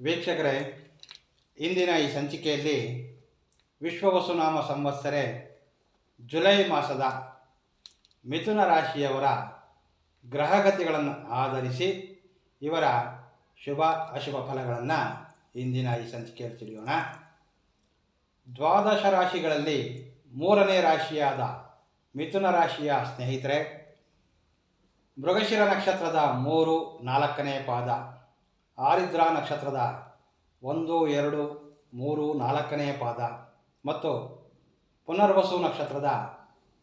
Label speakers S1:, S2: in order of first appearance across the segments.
S1: ವೀಕ್ಷಕರೇ, ಇಂದಿನ ಈ ಸಂಚಿಕೆಯಲ್ಲಿ ವಿಶ್ವವಸುನಾಮ ಸಂವತ್ಸರೆ ಜುಲೈ ಮಾಸದ ಮಿಥುನ ರಾಶಿಯವರ ಗ್ರಹಗತಿಗಳನ್ನು ಆಧರಿಸಿ ಇವರ ಶುಭ ಅಶುಭ ಫಲಗಳನ್ನು ಇಂದಿನ ಈ ಸಂಚಿಕೆಯಲ್ಲಿ ತಿಳಿಯೋಣ. ದ್ವಾದಶ ರಾಶಿಗಳಲ್ಲಿ ಮೂರನೇ ರಾಶಿಯಾದ ಮಿಥುನ ರಾಶಿಯ ಸ್ನೇಹಿತರೆ, ಮೃಗಶಿರ ನಕ್ಷತ್ರದ ಮೂರು ನಾಲ್ಕನೇ ಪಾದ ಆರಿದ್ರ ನಕ್ಷತ್ರದ ಒಂದು, ಎರಡು, ಮೂರು ನಾಲ್ಕನೆಯ ಪಾದ ಮತ್ತು ಪುನರ್ವಸು ನಕ್ಷತ್ರದ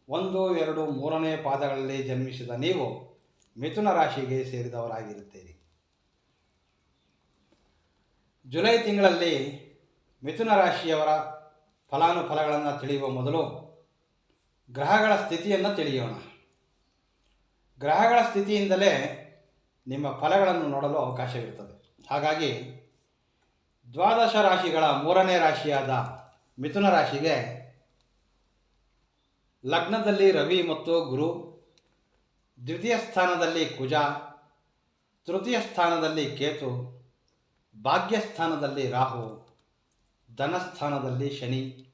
S1: ಒಂದು, ಎರಡು, ಮೂರನೇ ಪಾದಗಳಲ್ಲಿ ಜನ್ಮಿಸಿದ ನೀವು ಮಿಥುನ ರಾಶಿಗೆ ಸೇರಿದವರಾಗಿರುತ್ತೀರಿ. ಜುಲೈ ತಿಂಗಳಲ್ಲಿ ಮಿಥುನ ರಾಶಿಯವರ ಫಲಾನುಫಲಗಳನ್ನು ತಿಳಿಯುವ ಮೊದಲು ಗ್ರಹಗಳ ಸ್ಥಿತಿಯನ್ನು ತಿಳಿಯೋಣ. ಗ್ರಹಗಳ ಸ್ಥಿತಿಯಿಂದಲೇ ನಿಮ್ಮ ಫಲಗಳನ್ನು ನೋಡಲು ಅವಕಾಶವಿರುತ್ತದೆ. ಹಾಗಾಗಿ ದ್ವಾದಶ ರಾಶಿಗಳ ಮೂರನೇ ರಾಶಿಯಾದ ಮಿಥುನ ರಾಶಿಗೆ ಲಗ್ನದಲ್ಲಿ ರವಿ ಮತ್ತು ಗುರು, ದ್ವಿತೀಯ ಸ್ಥಾನದಲ್ಲಿ ಕುಜ, ತೃತೀಯ ಸ್ಥಾನದಲ್ಲಿ ಕೇತು ಭಾಗ್ಯಸ್ಥಾನದಲ್ಲಿ ರಾಹು ಧನಸ್ಥಾನದಲ್ಲಿ ಶನಿ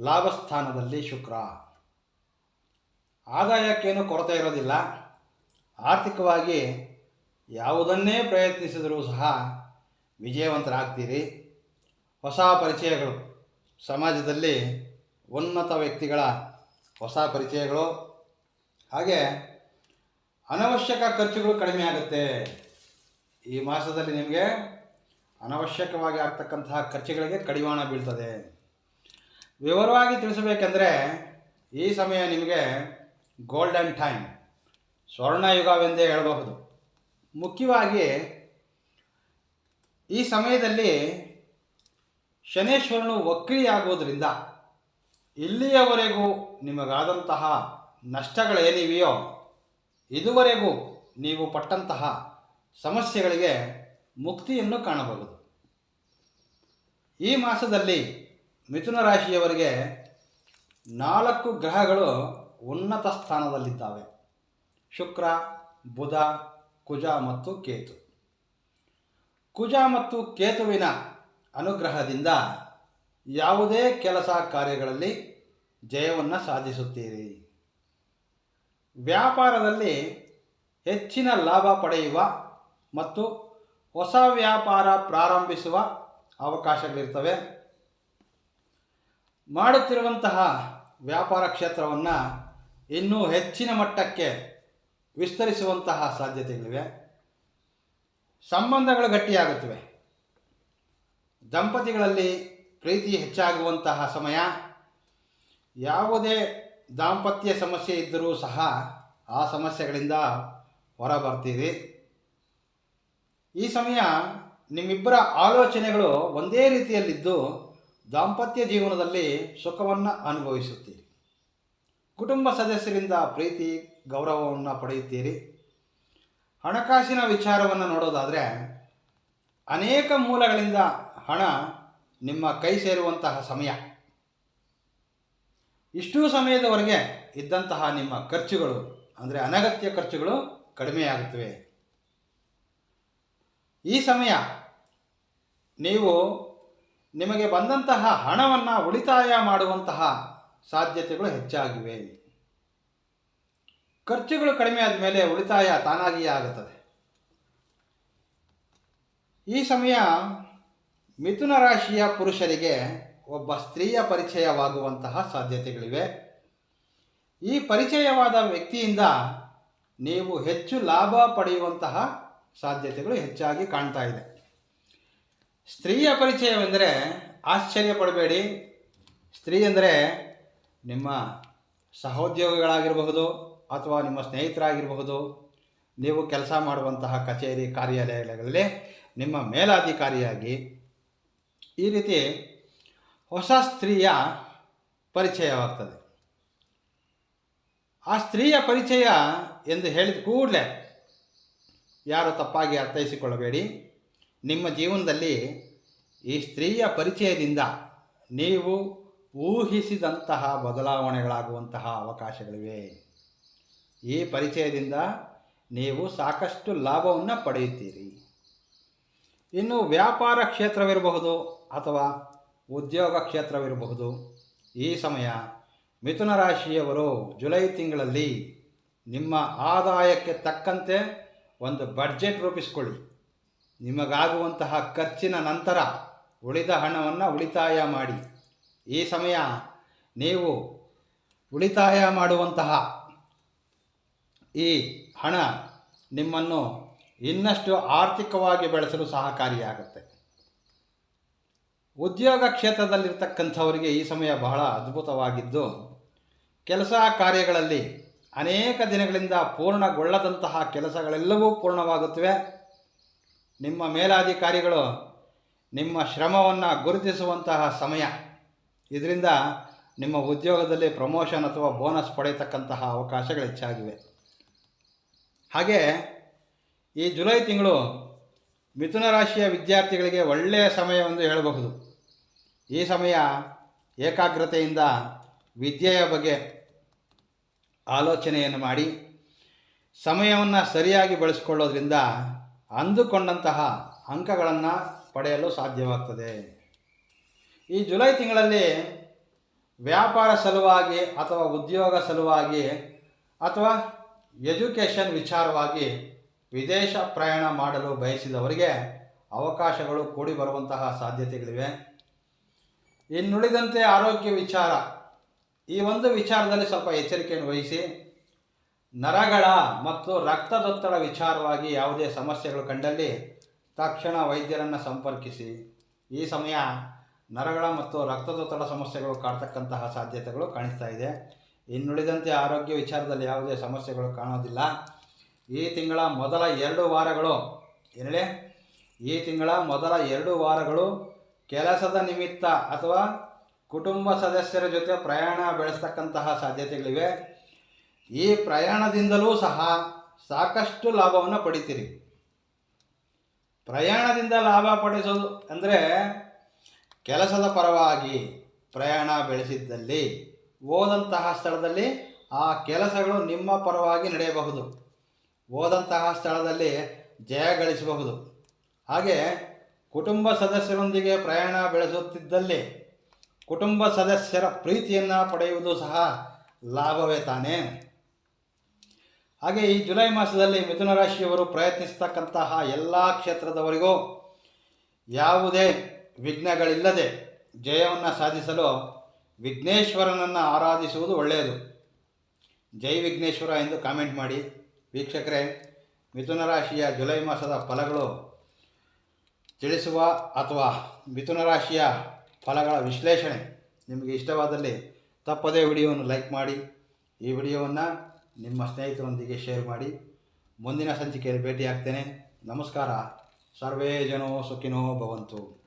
S1: ಲಾಭಸ್ಥಾನದಲ್ಲಿ ಶುಕ್ರ. ಆದಾಯಕ್ಕೇನು ಕೊರತೆ ಇರೋದಿಲ್ಲ. ಆರ್ಥಿಕವಾಗಿ ಯಾವುದನ್ನೇ ಪ್ರಯತ್ನಿಸಿದರೂ ಸಹ ವಿಜಯವಂತರಾಗ್ತೀರಿ. ಹೊಸ ಪರಿಚಯಗಳು. ಸಮಾಜದಲ್ಲಿ ಉನ್ನತ ವ್ಯಕ್ತಿಗಳ ಹೊಸ ಪರಿಚಯಗಳು. ಹಾಗೆ ಅನವಶ್ಯಕ ಖರ್ಚುಗಳು ಕಡಿಮೆ ಆಗುತ್ತೆ. ಈ ಮಾಸದಲ್ಲಿ ನಿಮಗೆ ಅನವಶ್ಯಕವಾಗಿ ಆಗ್ತಕ್ಕಂತಹ ಖರ್ಚುಗಳಿಗೆ ಕಡಿವಾಣ ಬೀಳ್ತದೆ. ವಿವರವಾಗಿ ತಿಳಿಸಬೇಕೆಂದರೆ ಈ ಸಮಯ ನಿಮಗೆ ಗೋಲ್ಡನ್ ಟೈಮ್ ಸ್ವರ್ಣಯುಗವೆಂದೇ ಹೇಳಬಹುದು. ಮುಖ್ಯವಾಗಿ ಈ ಸಮಯದಲ್ಲಿ ಶನೇಶ್ವರನು ವಕ್ರಿಯಾಗೋದ್ರಿಂದ ಇಲ್ಲಿಯವರೆಗೂ ನಿಮಗಾದಂತಹ ನಷ್ಟಗಳೇನಿವೆಯೋ ಇದುವರೆಗೂ ನೀವು ಪಟ್ಟಂತಹ ಸಮಸ್ಯೆಗಳಿಗೆ ಮುಕ್ತಿಯನ್ನು ಕಾಣಬಹುದು. ಈ ಮಾಸದಲ್ಲಿ ಮಿಥುನ ರಾಶಿಯವರಿಗೆ ನಾಲ್ಕು ಗ್ರಹಗಳು ಉನ್ನತ ಸ್ಥಾನದಲ್ಲಿದ್ದಾವೆ. ಶುಕ್ರ, ಬುಧ ಕುಜ ಮತ್ತು ಕೇತು. ಕುಜ ಮತ್ತು ಕೇತುವಿನ ಅನುಗ್ರಹದಿಂದ ಯಾವುದೇ ಕೆಲಸ ಕಾರ್ಯಗಳಲ್ಲಿ ಜಯವನ್ನು ಸಾಧಿಸುತ್ತೀರಿ. ವ್ಯಾಪಾರದಲ್ಲಿ ಹೆಚ್ಚಿನ ಲಾಭ ಪಡೆಯುವ ಮತ್ತು ಹೊಸ ವ್ಯಾಪಾರ ಪ್ರಾರಂಭಿಸುವ ಅವಕಾಶಗಳಿರ್ತವೆ. ಮಾಡುತ್ತಿರುವಂತಹ ವ್ಯಾಪಾರ ಕ್ಷೇತ್ರವನ್ನು ಇನ್ನೂ ಹೆಚ್ಚಿನ ಮಟ್ಟಕ್ಕೆ ವಿಸ್ತರಿಸುವಂತಹ ಸಾಧ್ಯತೆಗಳಿವೆ. ಸಂಬಂಧಗಳು ಗಟ್ಟಿಯಾಗುತ್ತವೆ. ದಂಪತಿಗಳಲ್ಲಿ ಪ್ರೀತಿ ಹೆಚ್ಚಾಗುವಂತಹ ಸಮಯ. ಯಾವುದೇ ದಾಂಪತ್ಯ ಸಮಸ್ಯೆ ಇದ್ದರೂ ಸಹ ಆ ಸಮಸ್ಯೆಗಳಿಂದ ಹೊರಬರ್ತೀರಿ. ಈ ಸಮಯ ನಿಮ್ಮಿಬ್ಬರ ಆಲೋಚನೆಗಳು ಒಂದೇ ರೀತಿಯಲ್ಲಿದ್ದು ದಾಂಪತ್ಯ ಜೀವನದಲ್ಲಿ ಸುಖವನ್ನು ಅನುಭವಿಸುತ್ತೀರಿ. ಕುಟುಂಬ ಸದಸ್ಯರಿಂದ ಪ್ರೀತಿ, ಗೌರವವನ್ನು ಪಡೆಯುತ್ತೀರಿ. ಹಣಕಾಸಿನ ವಿಚಾರವನ್ನು ನೋಡೋದಾದರೆ, ಅನೇಕ ಮೂಲಗಳಿಂದ ಹಣ ನಿಮ್ಮ ಕೈ ಸೇರುವಂತಹ ಸಮಯ. ಇಷ್ಟೂ ಸಮಯದವರೆಗೆ ಇದ್ದಂತಹ ನಿಮ್ಮ ಖರ್ಚುಗಳು, ಅಂದರೆ ಅನಗತ್ಯ ಖರ್ಚುಗಳು ಕಡಿಮೆಯಾಗುತ್ತವೆ ಈ ಸಮಯ ನೀವು ನಿಮಗೆ ಬಂದಂತಹ ಹಣವನ್ನು ಉಳಿತಾಯ ಮಾಡುವಂತಹ ಸಾಧ್ಯತೆಗಳು ಹೆಚ್ಚಾಗಿವೆ. ಖರ್ಚುಗಳು ಕಡಿಮೆ ಆದ ಮೇಲೆ ಉಳಿತಾಯ ತಾನಾಗಿಯೇ ಆಗುತ್ತದೆ. ಈ ಸಮಯ ಮಿಥುನ ರಾಶಿಯ ಪುರುಷರಿಗೆ ಒಬ್ಬ ಸ್ತ್ರೀಯ ಪರಿಚಯವಾಗುವಂತಹ ಸಾಧ್ಯತೆಗಳಿವೆ. ಈ ಪರಿಚಯವಾದ ವ್ಯಕ್ತಿಯಿಂದ ನೀವು ಹೆಚ್ಚು ಲಾಭ ಪಡೆಯುವಂತಹ ಸಾಧ್ಯತೆಗಳು ಹೆಚ್ಚಾಗಿ ಕಾಣ್ತಾ ಇದೆ. ಸ್ತ್ರೀಯ ಪರಿಚಯವೆಂದರೆ ಆಶ್ಚರ್ಯ ಪಡಬೇಡಿ. ಸ್ತ್ರೀ ಅಂದರೆ ನಿಮ್ಮ ಸಹೋದ್ಯೋಗಿಗಳಾಗಿರಬಹುದು ಅಥವಾ ನಿಮ್ಮ ಸ್ನೇಹಿತರಾಗಿರಬಹುದು, ನೀವು ಕೆಲಸ ಮಾಡುವಂತಹ ಕಚೇರಿ ಕಾರ್ಯಾಲಯಗಳಲ್ಲಿ ನಿಮ್ಮ ಮೇಲಾಧಿಕಾರಿಯಾಗಿ ಈ ರೀತಿ ಹೊಸ ಸ್ತ್ರೀಯ ಪರಿಚಯವಾಗ್ತದೆ. ಆ ಸ್ತ್ರೀಯ ಪರಿಚಯ ಎಂದು ಹೇಳಿದ ಕೂಡಲೇ ಯಾರು ತಪ್ಪಾಗಿ ಅರ್ಥೈಸಿಕೊಳ್ಳಬೇಡಿ. ನಿಮ್ಮ ಜೀವನದಲ್ಲಿ ಈ ಸ್ತ್ರೀಯ ಪರಿಚಯದಿಂದ ನೀವು ಊಹಿಸಿದಂತಹ ಬದಲಾವಣೆಗಳಾಗುವಂತಹ ಅವಕಾಶಗಳಿವೆ. ಈ ಪರಿಚಯದಿಂದ ನೀವು ಸಾಕಷ್ಟು ಲಾಭವನ್ನು ಪಡೆಯುತ್ತೀರಿ. ಇನ್ನು ವ್ಯಾಪಾರ ಕ್ಷೇತ್ರವಿರಬಹುದು ಅಥವಾ ಉದ್ಯೋಗ ಕ್ಷೇತ್ರವಿರಬಹುದು. ಈ ಸಮಯ ಮಿಥುನ ರಾಶಿಯವರು ಜುಲೈ ತಿಂಗಳಲ್ಲಿ ನಿಮ್ಮ ಆದಾಯಕ್ಕೆ ತಕ್ಕಂತೆ ಒಂದು ಬಡ್ಜೆಟ್ ರೂಪಿಸಿಕೊಳ್ಳಿ. ನಿಮಗಾಗುವಂತಹ ಖರ್ಚಿನ ನಂತರ ಉಳಿದ ಹಣವನ್ನು ಉಳಿತಾಯ ಮಾಡಿ. ಈ ಸಮಯ ನೀವು ಉಳಿತಾಯ ಮಾಡುವಂತಹ ಈ ಹಣ ನಿಮ್ಮನ್ನು ಇನ್ನಷ್ಟು ಆರ್ಥಿಕವಾಗಿ ಬೆಳೆಸಲು ಸಹಕಾರಿಯಾಗುತ್ತೆ. ಉದ್ಯೋಗ ಕ್ಷೇತ್ರದಲ್ಲಿರ್ತಕ್ಕಂಥವರಿಗೆ ಈ ಸಮಯ ಬಹಳ ಅದ್ಭುತವಾಗಿದ್ದು, ಕೆಲಸ ಕಾರ್ಯಗಳಲ್ಲಿ ಅನೇಕ ದಿನಗಳಿಂದ ಪೂರ್ಣಗೊಳ್ಳದಂತಹ ಕೆಲಸಗಳೆಲ್ಲವೂ ಪೂರ್ಣವಾಗುತ್ತವೆ. ನಿಮ್ಮ ಮೇಲಾಧಿಕಾರಿಗಳು ನಿಮ್ಮ ಶ್ರಮವನ್ನು ಗುರುತಿಸುವಂತಹ ಸಮಯ. ಇದರಿಂದ ನಿಮ್ಮ ಉದ್ಯೋಗದಲ್ಲಿ ಪ್ರಮೋಷನ್ ಅಥವಾ ಬೋನಸ್ ಪಡೆಯತಕ್ಕಂತಹ ಅವಕಾಶಗಳು ಹೆಚ್ಚಾಗಿವೆ. ಹಾಗೆ ಈ ಜುಲೈ ತಿಂಗಳು ಮಿಥುನ ರಾಶಿಯ ವಿದ್ಯಾರ್ಥಿಗಳಿಗೆ ಒಳ್ಳೆಯ ಸಮಯವೆಂದು ಹೇಳಬಹುದು. ಈ ಸಮಯ ಏಕಾಗ್ರತೆಯಿಂದ ವಿದ್ಯೆಯ ಬಗ್ಗೆ ಆಲೋಚನೆಯನ್ನು ಮಾಡಿ, ಸಮಯವನ್ನು ಸರಿಯಾಗಿ ಬಳಸಿಕೊಳ್ಳೋದ್ರಿಂದ ಅಂದುಕೊಂಡಂತಹ ಅಂಕಗಳನ್ನು ಪಡೆಯಲು ಸಾಧ್ಯವಾಗ್ತದೆ. ಈ ಜುಲೈ ತಿಂಗಳಲ್ಲಿ ವ್ಯಾಪಾರ ಸಲುವಾಗಿ ಅಥವಾ ಉದ್ಯೋಗ ಸಲುವಾಗಿ ಅಥವಾ ಎಜುಕೇಷನ್ ವಿಚಾರವಾಗಿ ವಿದೇಶ ಪ್ರಯಾಣ ಮಾಡಲು ಬಯಸಿದವರಿಗೆ ಅವಕಾಶಗಳು ಕೂಡಿ ಬರುವಂತಹ ಸಾಧ್ಯತೆಗಳಿವೆ. ಇನ್ನುಳಿದಂತೆ ಆರೋಗ್ಯ ವಿಚಾರ. ಈ ಒಂದು ವಿಚಾರದಲ್ಲಿ ಸ್ವಲ್ಪ ಎಚ್ಚರಿಕೆಯನ್ನು ವಹಿಸಿ. ನರಗಳ ಮತ್ತು ರಕ್ತದೊತ್ತಡ ವಿಚಾರವಾಗಿ ಯಾವುದೇ ಸಮಸ್ಯೆಗಳು ಕಂಡಲ್ಲಿ ತಕ್ಷಣ ವೈದ್ಯರನ್ನು ಸಂಪರ್ಕಿಸಿ. ಈ ಸಮಯ ನರಗಳ ಮತ್ತು ರಕ್ತದೊತ್ತಡ ಸಮಸ್ಯೆಗಳು ಕಾಡ್ತಕ್ಕಂತಹ ಸಾಧ್ಯತೆಗಳು ಕಾಣಿಸ್ತಾ ಇದೆ. ಇನ್ನುಳಿದಂತೆ ಆರೋಗ್ಯ ವಿಚಾರದಲ್ಲಿ ಯಾವುದೇ ಸಮಸ್ಯೆಗಳು ಕಾಣೋದಿಲ್ಲ. ಈ ತಿಂಗಳ ಮೊದಲ ಎರಡು ವಾರಗಳು ಏನೇಳಿ ಈ ತಿಂಗಳ ಮೊದಲ ಎರಡು ವಾರಗಳು ಕೆಲಸದ ನಿಮಿತ್ತ ಅಥವಾ ಕುಟುಂಬ ಸದಸ್ಯರ ಜೊತೆ ಪ್ರಯಾಣ ಬೆಳೆಸ್ತಕ್ಕಂತಹ ಸಾಧ್ಯತೆಗಳಿವೆ. ಈ ಪ್ರಯಾಣದಿಂದಲೂ ಸಹ ಸಾಕಷ್ಟು ಲಾಭವನ್ನು ಪಡಿತೀರಿ. ಪ್ರಯಾಣದಿಂದ ಲಾಭ ಪಡಿಸೋದು ಅಂದರೆ ಕೆಲಸದ ಪರವಾಗಿ ಪ್ರಯಾಣ ಬೆಳೆಸಿದ್ದಲ್ಲಿ, ಹೋದಂತಹ ಸ್ಥಳದಲ್ಲಿ ಆ ಕೆಲಸಗಳು ನಿಮ್ಮ ಪರವಾಗಿ ನಡೆಯಬಹುದು. ಓದಂತಹ ಸ್ಥಳದಲ್ಲಿ ಜಯ ಗಳಿಸಬಹುದು. ಹಾಗೆ ಕುಟುಂಬ ಸದಸ್ಯರೊಂದಿಗೆ ಪ್ರಯಾಣ ಬೆಳೆಸುತ್ತಿದ್ದಲ್ಲಿ ಕುಟುಂಬ ಸದಸ್ಯರ ಪ್ರೀತಿಯನ್ನು ಪಡೆಯುವುದು ಸಹ ಲಾಭವೇ ತಾನೇ. ಹಾಗೆ ಈ ಜುಲೈ ಮಾಸದಲ್ಲಿ ಮಿಥುನ ರಾಶಿಯವರು ಪ್ರಯತ್ನಿಸ್ತಕ್ಕಂತಹ ಎಲ್ಲ ಕ್ಷೇತ್ರದವರಿಗೂ ಯಾವುದೇ ವಿಘ್ನಗಳಿಲ್ಲದೆ ಜಯವನ್ನು ಸಾಧಿಸಲು ವಿಘ್ನೇಶ್ವರನನ್ನು ಆರಾಧಿಸುವುದು ಒಳ್ಳೆಯದು. ಜೈ ವಿಘ್ನೇಶ್ವರ ಎಂದು ಕಾಮೆಂಟ್ ಮಾಡಿ. ವೀಕ್ಷಕರೇ, ಮಿಥುನ ರಾಶಿಯ ಜುಲೈ ಮಾಸದ ಫಲಗಳು ತಿಳಿಸುವ ಅಥವಾ ಮಿಥುನ ರಾಶಿಯ ಫಲಗಳ ವಿಶ್ಲೇಷಣೆ ನಿಮಗೆ ಇಷ್ಟವಾದಲ್ಲಿ ತಪ್ಪದೇ ವಿಡಿಯೋವನ್ನು ಲೈಕ್ ಮಾಡಿ. ಈ ವಿಡಿಯೋವನ್ನು ನಿಮ್ಮ ಸ್ನೇಹಿತರೊಂದಿಗೆ ಶೇರ್ ಮಾಡಿ. ಮುಂದಿನ ಸಂಚಿಕೆಯಲ್ಲಿ ಭೇಟಿಯಾಗ್ತೇನೆ. ನಮಸ್ಕಾರ. ಸರ್ವೇ ಜನೋ ಸುಖಿನೋ ಭವಂತು.